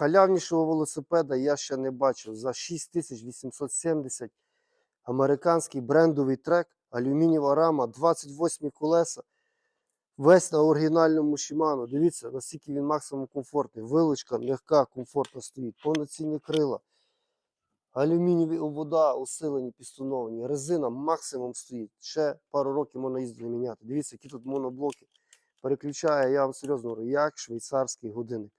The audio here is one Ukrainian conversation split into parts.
Халявнішого велосипеда я ще не бачив. За 6870 американський брендовий трек, алюмінієва рама, 28 колеса. Весь на оригінальному Shimano. Дивіться, наскільки він максимум комфортний. Вилочка м'яка, комфортно стоїть, повноцінні крила. Алюмінієві обода усилені, пістоновані. Резина максимум стоїть. Ще пару років можна їздити міняти. Дивіться, які тут моноблоки. Переключає, я вам серйозно говорю, як швейцарський годинник.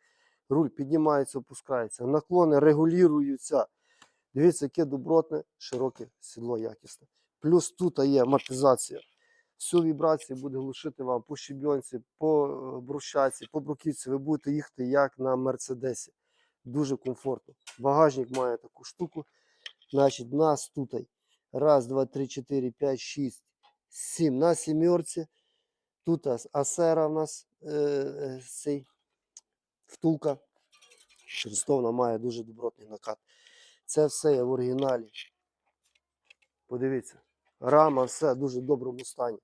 Руль піднімається, опускається. Наклони регулюються. Дивіться, яке добротне, широке сідло якісне. Плюс тут є амортизація. Всю вібрацію буде глушити вам по щебінці, по е, брусчатці, по бруківці. Ви будете їхати як на Мерседесі. Дуже комфортно. Багажник має таку штуку. Значить, нас тут раз, два, три, чотири, п'ять, шість, сім. На сімерці. Тут асера в нас е, е, цей втулка. Христовна має дуже добротний накат. Це все є в оригіналі. Подивіться. Рама, все в дуже доброму стані.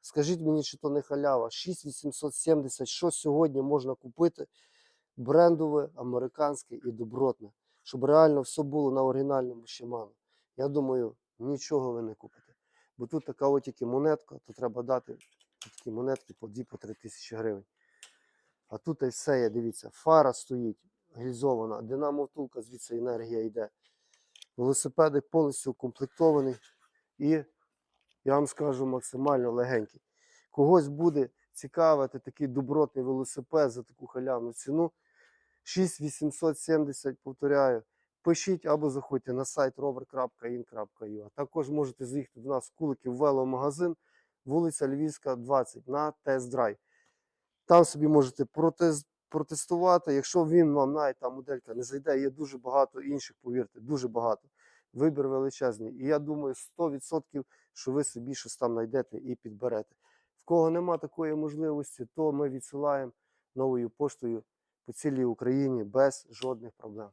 Скажіть мені, чи то не халява. 6870, що сьогодні можна купити брендове, американське і добротне, щоб реально все було на оригінальному Shimano. Я думаю, нічого ви не купите. Бо тут така от тільки монетка, то треба дати такі монетки по 2-3 тисячі гривень. А тут і все є, дивіться, фара стоїть гільзована, динамо втулка, звідси енергія йде. Велосипедик повністю укомплектований і, я вам скажу, максимально легенький. Когось буде цікавити такий добротний велосипед за таку халявну ціну. 6870, повторяю. Пишіть або заходьте на сайт rover.in.ua. Також можете заїхати до нас в Куликів веломагазин, вулиця Львівська, 20 на тест-драйв. Там собі можете протез- протестувати. Якщо він вам навіть та моделька не зайде, є дуже багато інших, повірте, дуже багато. Вибір величезний. І я думаю, 100%, що ви собі щось там знайдете і підберете. В кого нема такої можливості, то ми відсилаємо новою поштою по цілій Україні без жодних проблем.